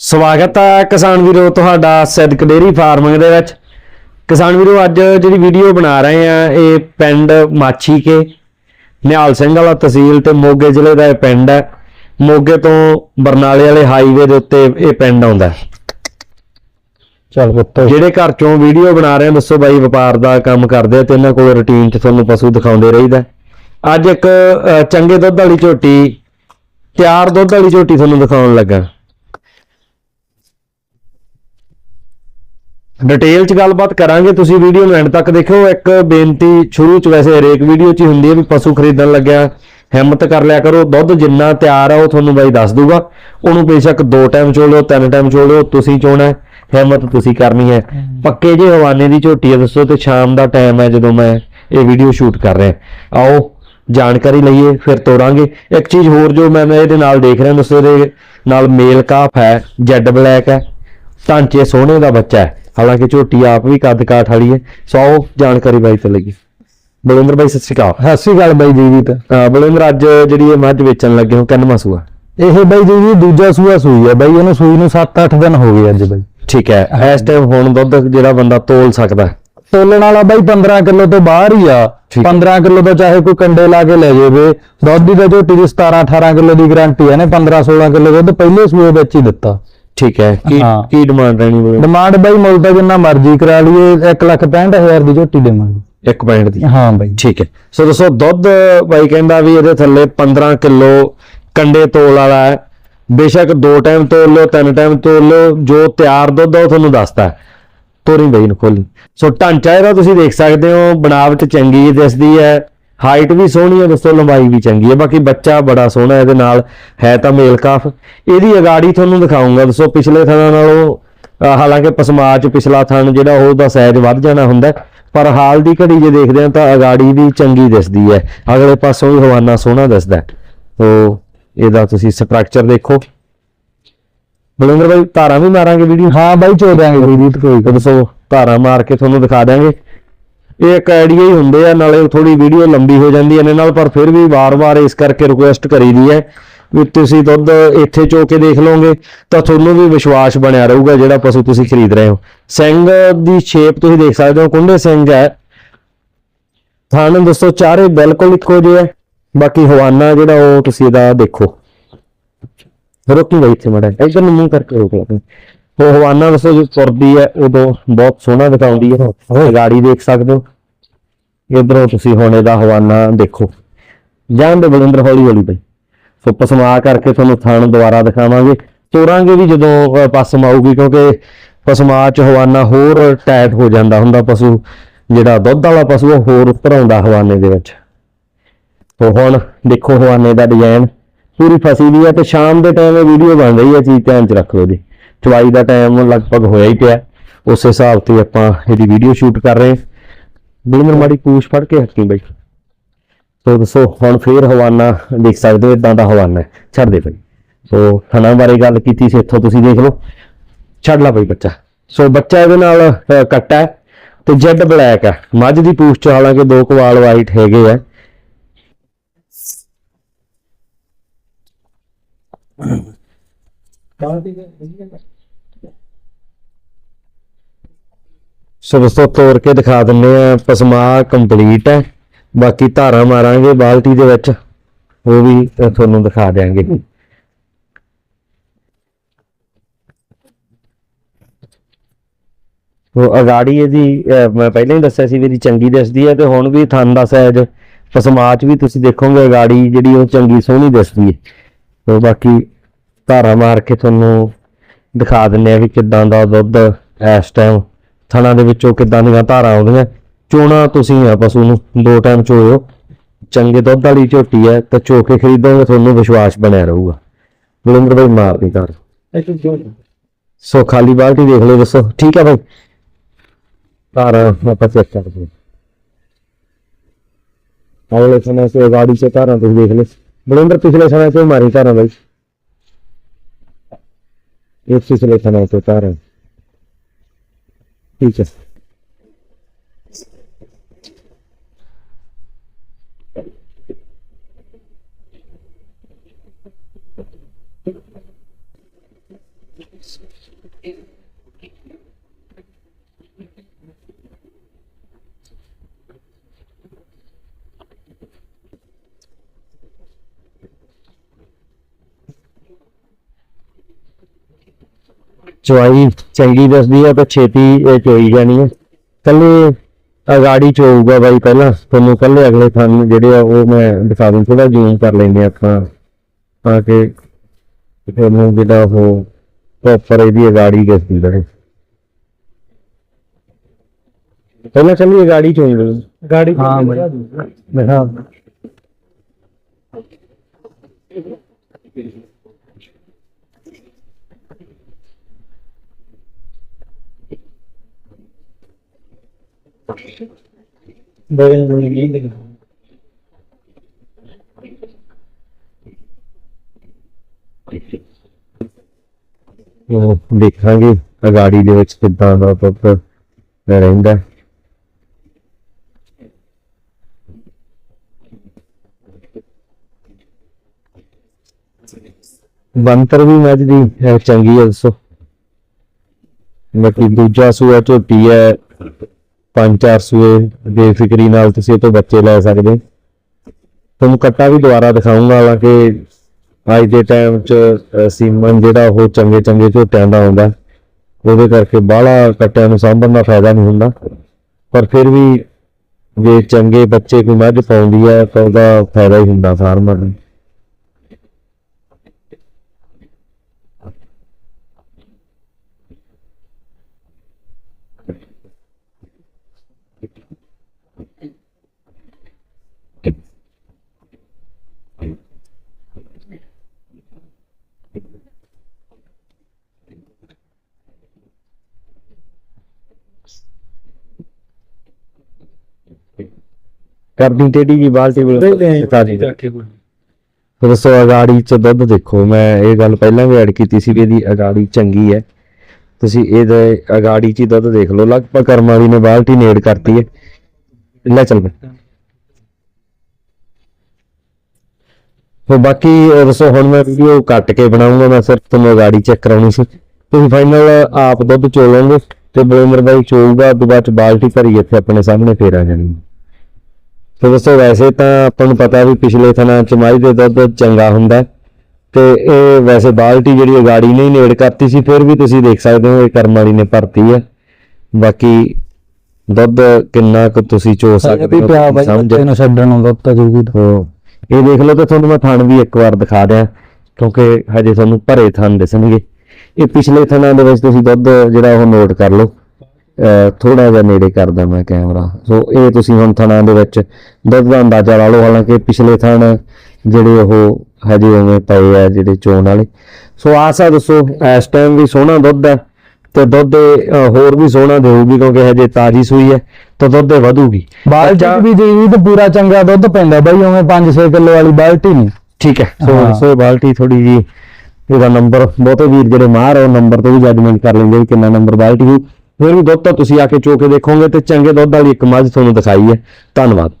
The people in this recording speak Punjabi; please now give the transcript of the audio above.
ਸਵਾਗਤ ਹੈ ਕਿਸਾਨ ਵੀਰੋ ਤੁਹਾਡਾ ਸਿੱਧਕ ਡੇਰੀ ਫਾਰਮਿੰਗ ਦੇ ਵਿੱਚ। ਕਿਸਾਨ ਵੀਰੋ ਅੱਜ ਜਿਹੜੀ ਵੀਡੀਓ ਬਣਾ ਰਹੇ ਆ ਇਹ ਪਿੰਡ ਮਾਛੀ ਕੇ ਨਿਹਾਲ ਸਿੰਘ ਵਾਲਾ ਤਹਿਸੀਲ ਤੇ ਮੋਗੇ ਜ਼ਿਲ੍ਹੇ ਦਾ ਇਹ ਪਿੰਡ ਹੈ। ਮੋਗੇ ਤੋਂ ਬਰਨਾਲੇ ਵਾਲੇ ਹਾਈਵੇ ਦੇ ਉੱਤੇ ਇਹ ਪਿੰਡ ਆਉਂਦਾ ਹੈ। ਚੱਲ ਪੁੱਤ। ਜਿਹੜੇ ਘਰ ਚੋਂ ਵੀਡੀਓ ਬਣਾ ਰਹੇ ਆ ਦੱਸੋ ਬਾਈ ਵਪਾਰ ਦਾ ਕੰਮ ਕਰਦੇ ਆ ਤੇ ਇਹਨਾਂ ਕੋਲ ਰੁਟੀਨ 'ਚ ਤੁਹਾਨੂੰ ਪਸ਼ੂ ਦਿਖਾਉਂਦੇ ਰਹੀਦਾ ਅੱਜ ਇੱਕ ਚੰਗੇ ਦੁੱਧ ਵਾਲੀ ਝੋਟੀ ਤਿਆਰ ਦੁੱਧ ਵਾਲੀ ਝੋਟੀ ਤੁਹਾਨੂੰ ਦਿਖਾਉਣ ਲੱਗਾ। ਡਿਟੇਲ 'ਚ ਗੱਲਬਾਤ ਕਰਾਂਗੇ ਤੁਸੀਂ ਵੀਡੀਓ ਨੂੰ ਐਂਡ ਤੱਕ ਦੇਖਿਓ। ਇੱਕ ਬੇਨਤੀ ਸ਼ੁਰੂ 'ਚ ਵੈਸੇ ਹਰੇਕ ਵੀਡੀਓ 'ਚ ਹੀ ਹੁੰਦੀ ਹੈ ਵੀ ਪਸ਼ੂ ਖਰੀਦਣ ਲੱਗਿਆ ਹਿੰਮਤ ਕਰ ਲਿਆ ਕਰੋ। ਦੁੱਧ ਜਿੰਨਾ ਤਿਆਰ ਆ ਉਹ ਤੁਹਾਨੂੰ ਬਾਈ ਦੱਸ ਦੂਗਾ। ਉਹਨੂੰ ਬੇਸ਼ੱਕ ਦੋ ਟਾਈਮ ਚੋਲਿਓ ਤਿੰਨ ਟਾਈਮ ਚੋਲਿਓ ਤੁਸੀਂ ਚੋਣਾ ਹਿੰਮਤ ਤੁਸੀਂ ਕਰਨੀ ਹੈ। ਪੱਕੇ ਜੇ ਹਵਾਨੇ ਦੀ ਝੋਟੀ ਹੈ ਦੱਸੋ ਤੇ ਸ਼ਾਮ ਦਾ ਟਾਈਮ ਹੈ ਜਦੋਂ ਮੈਂ ਇਹ ਵੀਡੀਓ ਸ਼ੂਟ ਕਰ ਰਿਹਾ। ਆਓ ਜਾਣਕਾਰੀ ਲਈਏ ਫਿਰ ਤੋਰਾਂਗੇ। ਇੱਕ ਚੀਜ਼ ਹੋਰ ਜੋ ਮੈਂ ਮੈਂ ਇਹਦੇ ਨਾਲ ਦੇਖ ਰਿਹਾ ਦੱਸੋ ਇਹਦੇ ਨਾਲ ਮੇਲ ਕਾਫ ਹੈ ਜੈਡ ਬਲੈਕ ਹੈ ਢਾਂਚੇ ਸੋਹਣੇ ਦਾ ਬੱਚਾ ਹੈ। ਹਾਲਾਂਕਿ ਝੋਟੀ ਆਪ ਵੀ ਕੱਦ ਕਾਠ ਵਾਲੀ ਹੈ ਸੋ ਆਓ ਜਾਣਕਾਰੀ ਬਾਈ ਤੋਂ ਲਈਏ। ਬਲਵਿੰਦਰ ਬਾਈ ਸਤਿ ਸ਼੍ਰੀ ਅਕਾਲ। ਸਤਿ ਸ਼੍ਰੀ ਅਕਾਲ ਬਾਈ ਜੀ ਤੇ ਅਹ ਬਲਵਿੰਦਰ ਅੱਜ ਜਿਹੜੀ ਇਹ ਮੱਝ ਵੇਚਣ ਲੱਗੇ ਹੋ ਕਿੰਨਵਾਂ ਸੂਆ? ਇਹ ਬਾਈ ਜੀ ਦੀ ਦੂਜਾ ਸੂਆ ਸੂਈ ਹੈ ਬਾਈ ਇਹਨੂੰ ਸੂਈ ਨੂੰ 7-8 ਦਿਨ ਹੋ ਗਏ ਅੱਜ ਬਾਈ। ਠੀਕ ਹੈ ਇਸ ਟਾਈਮ ਹੁਣ ਦੁੱਧ ਜਿਹੜਾ ਬੰਦਾ ਤੋਲ ਸਕਦਾ। ਤੋਲਣ ਵਾਲਾ ਬਾਈ 15 ਕਿਲੋ ਤੋਂ ਬਾਹਰ ਹੀ ਆ। ਠੀਕ। 15 ਕਿਲੋ ਤੋਂ ਚਾਹੇ ਕੋਈ ਕੰਡੇ ਲਾ ਕੇ ਲੈ ਜਾਵੇ। ਦੁੱਧ ਦੀ ਤਾਂ ਝੋਟੀ ਦੀ 17-18 ਕਿਲੋ ਦੀ ਗਾਰੰਟੀ ਹੈ ਨੇ 15-16 ਕਿਲੋ ਦੁੱਧ ਪਹਿਲੇ ਸੂਏ ਵਿੱਚ ਹੀ ਦਿੱਤਾ। ਠੀਕ ਹੈ ਕੀ ਹਾਂ। ਕੀ ਡਿਮਾਂਡ ਰਹਿਣੀ ਬਲਵਿੰਦਰ ਡਿਮਾਂਡ ਬਾਈ ਮੁੱਲ ਤਾਂ ਜਿੰਨਾ ਮਰਜ਼ੀ ਕਰਾ ਲਈਏ 165000 ਦੀ ਝੋਟੀ ਦੇਵਾਂਗੇ। ਇੱਕ ਪੁਆਇੰਟ ਦੀ? ਹਾਂ ਬਾਈ। ਠੀਕ ਹੈ। ਸੋ ਦੱਸੋ ਦੁੱਧ ਬਾਈ ਕਹਿੰਦਾ ਵੀ ਇਹਦੇ ਥੱਲੇ 15 ਕਿਲੋ ਕੰਡੇ ਤੋਲ ਵਾਲਾ ਹੈ। ਬੇਸ਼ੱਕ ਦੋ ਟਾਈਮ ਤੋਲ ਲਿਓ ਤਿੰਨ ਟਾਈਮ ਤੋਲ ਲਿਓ ਜੋ ਤਿਆਰ ਦੁੱਧ ਆ ਉਹ ਤੁਹਾਨੂੰ ਦੱਸਦਾ ਹੈ। ਤੋਰੀ ਬਈ ਨੂੰ ਖੋਲੀ। ਸੋ ਢਾਂਚਾ ਇਹਦਾ ਤੁਸੀਂ ਦੇਖ ਸਕਦੇ ਹੋ ਬਣਾਵਟ ਚੰਗੀ ਦਿਸਦੀ ਹੈ। ਹਾਈਟ ਵੀ ਸੋਹਣੀ ਹੈ ਦੋਸਤੋ ਲੰਬਾਈ ਵੀ ਚੰਗੀ ਹੈ ਬਾਕੀ ਬੱਚਾ ਬੜਾ ਸੋਹਣਾ ਇਹਦੇ ਨਾਲ ਹੈ ਤਾਂ ਮੇਲ ਕਾਫ ਇਹਦੀ ਅਗਾੜੀ ਤੁਹਾਨੂੰ ਦਿਖਾਉਂਗਾ ਦੱਸੋ ਪਿਛਲੇ ਥਣਾਂ ਨਾਲੋਂ ਹਾਲਾਂਕਿ ਪਸਮਾ ਚ ਪਿਛਲਾ ਥਣ ਜਿਹੜਾ ਉਹਦਾ ਸਾਈਜ਼ ਵੱਧ ਜਾਣਾ ਹੁੰਦਾ ਪਰ ਹਾਲ ਦੀ ਘੜੀ ਜੇ ਦੇਖਦੇ ਹਾਂ ਤਾਂ ਅਗਾੜੀ ਵੀ ਚੰਗੀ ਦਿਸਦੀ ਹੈ। ਅਗਲੇ ਪਾਸੋਂ ਵੀ ਹਵਾਨਾ ਸੋਹਣਾ ਦਿਸਦਾ। ਤੋ ਇਹਦਾ ਤੁਸੀਂ ਸਟਰਕਚਰ ਦੇਖੋ। ਬਲਵਿੰਦਰ ਭਾਈ ਧਾਰਾਂ ਵੀ ਮਾਰਾਂਗੇ ਵੀਡੀਓ? ਹਾਂ ਬਾਈ ਚੋ ਬਾਈ ਜੀ ਤੇ ਕੋਈ ਦੱਸੋ ਧਾਰਾਂ ਮਾਰ ਕੇ ਤੁਹਾਨੂੰ ਦਿਖਾ ਦਾਂਗੇ ਇਹ ਇੱਕ ਆਈਡੀਆ ਹੀ ਹੁੰਦੇ ਆ ਨਾਲੇ ਥੋੜੀ ਵੀਡੀਓ ਲੰਬੀ ਹੋ ਜਾਂਦੀ ਹੈ ਇਹਦੇ ਨਾਲ ਪਰ ਫਿਰ ਵੀ ਵਾਰ-ਵਾਰ ਇਸ ਕਰਕੇ ਰਿਕੁਐਸਟ ਕਰੀਦੀ ਹੈ ਵੀ ਤੁਸੀਂ ਦੁੱਧ ਇੱਥੇ ਚੋ ਕੇ ਦੇਖ ਲਓਗੇ ਤਾਂ ਤੁਹਾਨੂੰ ਵੀ ਵਿਸ਼ਵਾਸ ਬਣਿਆ ਰਹੂਗਾ ਜਿਹੜਾ ਪਸ਼ੂ ਤੁਸੀਂ ਖਰੀਦ ਰਹੇ ਹੋ। ਸਿੰਘ ਦੀ ਸ਼ੇਪ ਤੁਸੀਂ ਦੇਖ ਸਕਦੇ ਹੋ ਕੁੰਡੇ ਸਿੰਘ ਹੈ। ਥਾਣ ਦੋਸਤੋ ਚਾਰੇ ਬਿਲਕੁਲ ਇੱਕੋ ਜਿਹੇ ਹੈ ਬਾਕੀ ਹਵਾਨਾ ਜਿਹੜਾ ਉਹ ਤੁਸੀਂ ਇਹਦਾ ਦੇਖੋ। ਰੋਕੀ ਗਈ ਇੱਥੇ ਮੜਾ ਇਧਰ ਨੂੰ ਮੂੰਹ ਕਰਕੇ ਰੋਕ ਲਓ। ਉਹ ਹਵਾਨਾ ਦੱਸੋ ਜੋ ਤੁਰਦੀ ਹੈ ਉਦੋਂ ਬਹੁਤ ਸੋਹਣਾ ਦਿਖਾਉਂਦੀ ਹੈ। ਗਾੜੀ ਦੇਖ ਸਕਦੇ ਹੋ। ਇਧਰੋਂ ਤੁਸੀਂ ਹੁਣ ਇਹਦਾ ਹਵਾਨਾ ਦੇਖੋ। ਜਾਣ ਦੇ ਬਲਿੰਦਰ ਹੌਲੀ ਹੌਲੀ ਬਈ। ਸੋ ਪਸਮਾ ਕਰਕੇ ਤੁਹਾਨੂੰ ਥਾਣ ਦੁਬਾਰਾ ਦਿਖਾਵਾਂਗੇ। ਤੋਰਾਂਗੇ ਵੀ ਜਦੋਂ ਪਸਮ ਆਊਗੀ, ਕਿਉਂਕਿ ਪਸਮਾ ਚ ਹਵਾਨਾ ਹੋਰ ਟਾਈਟ ਹੋ ਜਾਂਦਾ ਹੁੰਦਾ ਪਸ਼ੂ। ਜਿਹੜਾ ਦੁੱਧ ਵਾਲਾ ਪਸ਼ੂ ਉਹ ਹੋਰ ਉੱਪਰ ਆਉਂਦਾ ਹਵਾਨੇ ਦੇ ਵਿੱਚ। ਸੋ ਹੁਣ ਦੇਖੋ ਹਵਾਨੇ ਦਾ ਡਿਜ਼ਾਈਨ ਪੂਰੀ ਫਸੀ ਵੀ ਹੈ ਤੇ ਸ਼ਾਮ ਦੇ ਟਾਈਮ ਇਹ ਵੀਡੀਓ ਬਣ ਰਹੀ ਹੈ ਚੀਜ਼ ਧਿਆਨ ਚ ਰੱਖ ਲਓ ਜੀ। ਚਵਾਈ ਦਾ ਟਾਈਮ ਲਗਭਗ ਹੋਇਆ ਹੀ ਪਿਆ। ਉਸੇ ਹਿਸਾਬ ਤੇ ਆਪਾਂ ਇਹਦੀ ਵੀਡੀਓ ਸ਼ੂਟ ਕਰ ਰਹੇ ਹਾਂ। ਬਿਲਮਰ ਮਾੜੀ ਪੂਛ ਫੜ ਕੇ ਹੱਕੀ ਬਈ ਸੋ ਦੱਸੋ, ਹੁਣ ਫੇਰ ਹਵਾਨਾ ਦੇਖ ਸਕਦੇ ਹੋ ਇਦਾਂ ਦਾ ਹਵਾਨਾ ਹੈ। ਛੱਡ ਦੇ ਬਈ। ਸੋ ਥਣਾ ਬਾਰੇ ਗੱਲ ਕੀਤੀ ਸੀ, ਇੱਥੋਂ ਤੁਸੀਂ ਦੇਖ ਲਓ। ਛੱਡ ਲਾ ਬਈ ਬੱਚਾ। ਸੋ ਬੱਚਾ ਇਹਦੇ ਨਾਲ ਕੱਟਾ ਹੈ ਤੇ ਜੈਡ ਬਲੈਕ ਹੈ। ਮੱਝ ਦੀ ਪੂਛ ਚ ਹਾਲਾਂਕਿ ਦੋ ਕਵਾਲ ਵਾਈਟ ਹੈਗੇ ਆ? ਸੋ ਦੋਸਤੋ ਤੋੜ ਕੇ ਦਿਖਾ ਦਿੰਨੇ ਆ, ਪਸਮਾ ਕੰਪਲੀਟ ਹੈ। ਬਾਕੀ ਧਾਰਾ ਮਾਰਾਂਗੇ ਬਾਲਟੀ ਦੇ ਵਿੱਚ। ਉਹ ਵੀ ਤੁਹਾਨੂੰ ਦਿਖਾ ਦਿਆਂਗੇ। ਉਹ ਅਗਾੜੀ ਇਹਦੀ ਮੈਂ ਪਹਿਲਾਂ ਹੀ ਦੱਸਿਆ ਸੀ ਵੀ ਇਹਦੀ ਚੰਗੀ ਦਿਸਦੀ ਹੈ ਤੇ ਹੁਣ ਵੀ ਥਣ ਦਾ ਸਾਈਜ਼ ਪਸਮਾਚ ਵੀ ਤੁਸੀਂ ਦੇਖੋਗੇ ਅਗਾੜੀ ਜਿਹੜੀ ਉਹ ਚੰਗੀ ਸੋਹਣੀ ਦਿਸਦੀ ਹੈ। ਤੇ ਬਾਕੀ ਧਾਰਾ ਮਾਰ ਕੇ ਤੁਹਾਨੂੰ ਦਿਖਾ ਦਿੰਨੇ ਆ ਵੀ ਕਿੱਦਾਂ ਦਾ ਦੁੱਧ ਇਸ ਟਾਈਮ ਥਣਾਂ ਦੇ ਵਿੱਚੋਂ ਕਿੱਦਾਂ ਦੀਆਂ ਧਾਰਾਂ ਆਉਂਦੀਆਂ? ਚੋਣਾ ਤੁਸੀਂ ਆ ਪਸ਼ੂ ਨੂੰ ਦੋ ਟਾਈਮ ਚੋਇਓ। ਚੰਗੇ ਦੁੱਧ ਵਾਲੀ ਝੋਟੀ ਹੈ ਤਾਂ ਚੋ ਕੇ ਖਰੀਦੋਗੇ ਤੁਹਾਨੂੰ ਵਿਸ਼ਵਾਸ ਬਣਿਆ ਰਹੂਗਾ। ਬਲਿੰਦਰ ਭਾਈ ਮਾਰ ਨਹੀਂ ਕਰ ਸੋ ਖਾਲੀ ਬਾਲਟੀ ਦੇਖ ਲਓ ਦੱਸੋ। ਠੀਕ ਹੈ ਭਾਈ ਧਾਰਾਂ ਆਪਾਂ ਚੈੱਕ ਕਰਦੇ ਹਾਂ ਅਗਲੇ ਸਮੇਂ ਸੇ ਗਾੜੀ ਸੇ ਧਾਰਾਂ ਤੁਸੀਂ ਦੇਖ ਲਓ। ਬਲਿੰਦਰ ਪਿਛਲੇ ਸਮੇਂ ਸੇ ਮਾਰੀ ਧਾਰਾਂ ਭਾਈ ਇਹ ਪਿਛਲੇ ਸਮੇਂ ਸੇ ਧਾਰਾਂ। ਠੀਕ ਹੈ ਚਵਾਈ ਚੰਗੀ ਦੱਸਦੀ ਹੈ ਤਾਂ ਛੇਤੀ ਇਹ ਚੋਈ ਜਾਣੀ ਹੈ ਕੱਲੇ ਅਗਾੜੀ ਚੋਊਗਾ ਬਾਈ ਪਹਿਲਾਂ। ਤੁਹਾਨੂੰ ਕੱਲੇ ਅਗਲੇ ਥਣ ਜਿਹੜੇ ਆ ਉਹ ਮੈਂ ਦਿਖਾ ਦੂੰ ਥੋੜਾ ਜ਼ੂਮ ਕਰ ਲੈਂਦੇ ਆਪਾਂ। ਤਾਂ ਕਿ ਤੁਹਾਨੂੰ ਜਿਹੜਾ ਉਹ ਪ੍ਰੋਪਰ ਇਹਦੀ ਅਗਾੜੀ ਦੱਸਦੀ ਰਹੇ। ਪਹਿਲਾਂ ਚੱਲੀਏ ਗਾੜੀ ਚੋਈ ਲਓ ਗਾੜੀ ਹਾਂ ਬਾਈ। ਮੈਂ ਹਾਂ। ਬੜੇ ਬੜੇ ਨਹੀਂ ਦਿਖਾ ਉਹ ਦੇਖਾਂਗੇ ਅਗਾੜੀ ਦੇ ਵਿੱਚ ਕਿੱਦਾਂ ਦਾ ਦੁੱਧ ਰਹਿੰਦਾ ਬੰਤਰ ਵੀ ਮੱਝ ਦੀ ਚੰਗੀ ਹੈ ਦੱਸੋ ਬਾਕੀ ਦੂਜਾ ਸੂਆ ਝੋਟੀ ਹੈ ਪੰਜ ਚਾਰ ਸੂਏ ਬੇਫਿਕਰੀ ਨਾਲ ਤੁਸੀਂ ਇਹ ਤੋਂ ਬੱਚੇ ਲੈ ਸਕਦੇ। ਤੁਹਾਨੂੰ ਕੱਟਾ ਵੀ ਦੁਬਾਰਾ ਦਿਖਾਉਂਗਾ ਹਾਲਾਂਕਿ ਅੱਜ ਦੇ ਟਾਈਮ 'ਚ ਸੀਮਨ ਜਿਹੜਾ ਉਹ ਚੰਗੇ ਚੰਗੇ ਝੋਟਿਆਂ ਦਾ ਆਉਂਦਾ। ਉਹਦੇ ਕਰਕੇ ਬਾਹਲਾ ਕੱਟਿਆਂ ਨੂੰ ਸਾਂਭਣ ਦਾ ਫਾਇਦਾ ਨਹੀਂ ਹੁੰਦਾ। ਪਰ ਫਿਰ ਵੀ ਜੇ ਚੰਗੇ ਬੱਚੇ ਕੋਈ ਮੱਝ ਪਾਉਂਦੀ ਹੈ ਤਾਂ ਉਹਦਾ ਫਾਇਦਾ ਹੀ ਹੁੰਦਾ ਫਾਰਮਰ ਨੂੰ। ਕਰਦੀ ਟੇਢੀ ਜੀ ਬਾਲਟੀ ਕੋਲ ਦਿਖਾ ਦੀ ਫਿਰ ਦੱਸੋ ਅਗਾੜੀ ਚ ਦੁੱਧ ਦੇਖੋ ਮੈਂ ਇਹ ਗੱਲ ਪਹਿਲਾਂ ਵੀ ਐਡ ਕੀਤੀ ਸੀ ਵੀ ਇਹਦੀ ਅਗਾੜੀ ਚੰਗੀ ਹੈ। ਤੁਸੀਂ ਇਹਦੇ ਅਗਾੜੀ ਚ ਹੀ ਦੁੱਧ ਦੇਖ ਲਓ ਲਗਭਗ ਕਰਮਾਂ ਦੀ ਨੇ ਬਾਲਟੀ ਨੇੜ ਕਰਤੀ ਹੈ। ਲੈ ਚੱਲ ਬਈ ਤੇ ਬਾਕੀ ਦੱਸੋ ਹੁਣ ਮੈਂ ਵੀਡੀਓ ਕੱਟ ਕੇ ਬਣਾਉਂਗਾ ਮੈਂ ਸਿਰਫ ਤੁਹਾਨੂੰ ਅਗਾੜੀ ਚੈੱਕ ਕਰਾਉਣੀ ਸੀ। ਤੁਸੀਂ ਫਾਈਨਲ ਆਪ ਦੁੱਧ ਚੋ ਲਓਗੇ ਤੇ ਬਲੇਮਰ ਬਾਈ ਚੋਊਗਾ ਉਦੋਂ ਬਾਅਦ ਚ ਬਾਲਟੀ ਭਰੀ ਇੱਥੇ ਆਪਣੇ ਸਾਹਮਣੇ ਫੇਰ ਆ ਜਾਣੀ। ਤੇ ਦੋਸਤੋ ਵੈਸੇ ਤਾਂ ਆਪਾਂ ਨੂੰ ਪਤਾ ਵੀ ਪਿਛਲੇ ਥਣਾ ਚਮਾਈ ਦੇ ਦੁੱਧ ਚੰਗਾ ਹੁੰਦਾ ਤੇ ਇਹ ਵੈਸੇ ਬਾਲਟੀ ਜਿਹੜੀ ਗਾੜੀ ਨਹੀਂ ਨੇੜ ਕਰਤੀ ਸੀ ਫਿਰ ਵੀ ਤੁਸੀਂ ਦੇਖ ਸਕਦੇ ਹੋ ਇਹ ਕਰਮ ਵਾਲੀ ਨੇ ਭਰਤੀ ਹੈ। ਬਾਕੀ ਦੁੱਧ ਕਿੰਨਾ ਕੁ ਤੁਸੀਂ ਚੋ ਸਕਦੇ ਹੋ ਸਮਝ ਬੱਚੇ ਨੂੰ ਛੱਡਣ ਨੂੰ ਦੁੱਧ ਤਾਂ ਜੂਗੀ ਹੋ ਇਹ ਦੇਖ ਲਓ ਤੇ ਤੁਹਾਨੂੰ ਮੈਂ ਥਣ ਵੀ ਇੱਕ ਵਾਰ ਦਿਖਾ ਦਿਆਂ ਕਿਉਂਕਿ ਹਜੇ ਤੁਹਾਨੂੰ ਭਰੇ ਥਣ ਦਿਸਣਗੇ। ਇਹ ਪਿਛਲੇ ਥਣਾਂ ਦੇ ਵਿੱਚ ਤੁਸੀਂ ਦੁੱਧ ਜਿਹੜਾ ਉਹ ਨੋਟ ਕਰ ਲਓ। ਥੋੜਾ ਜਿਹਾ ਨੇੜੇ ਕਰਦਾ ਮੈਂ ਕੈਮਰਾ। ਸੋ ਇਹ ਤੁਸੀਂ ਹੁਣ ਥਣਾਂ ਦੇ ਵਿੱਚ ਦੁੱਧ ਦਾ ਅੰਦਾਜ਼ਾ ਲਾ ਲਓ ਹਾਲਾਂਕਿ ਪਿਛਲੇ ਥਣ ਜਿਹੜੇ ਉਹ ਹਜੇ ਉਵੇਂ ਪਏ ਆ ਜਿਹੜੇ ਚੋਣ ਵਾਲੇ। ਸੋ ਆਸਾ ਦੱਸੋ ਇਸ ਟਾਈਮ ਵੀ ਸੋਹਣਾ ਦੁੱਧ ਹੈ ਤੇ ਦੁੱਧ ਹੋਰ ਵੀ ਸੋਹਣਾ ਦੇਊਗੀ ਕਿਉਂਕਿ ਹਜੇ ਤਾਜੀ ਸੂਈ ਹੈ ਤਾਂ ਦੁੱਧ ਵਧੂਗੀ। ਬਾਲਟੀ ਵੀ ਜੀ ਤੇ ਪੂਰਾ ਚੰਗਾ ਦੁੱਧ ਪੈਂਦਾ ਬਾਈ ਉਵੇਂ 5-6 ਕਿਲੋ ਵਾਲੀ ਬਾਲਟੀ ਨਹੀਂ। ਠੀਕ ਹੈ। ਸੋ। ਸੋ ਬਾਲਟੀ ਥੋੜੀ ਜੀ ਇਹਦਾ ਨੰਬਰ ਬਹੁਤੇ ਵੀਰ ਜਿਹੜੇ ਮਾਰ ਉਹ ਨੰਬਰ ਤੋਂ ਵੀ ਜੱਜਮੈਂਟ ਕਰ ਲੈਂਦੇ ਵੀ ਕਿੰਨਾ ਨੰਬਰ ਬਾਲਟੀ ਹੋ ਫਿਰ ਵੀ ਦੁੱਧ ਤਾਂ ਤੁਸੀਂ ਆ ਕੇ ਚੋ ਕੇ ਦੇਖੋਗੇ ਤੇ ਚੰਗੇ ਦੁੱਧ ਵਾਲੀ ਇੱਕ ਮੱਝ ਤੁਹਾਨੂੰ ਦਿਖਾਈ ਹੈ। ਧੰਨਵਾਦ।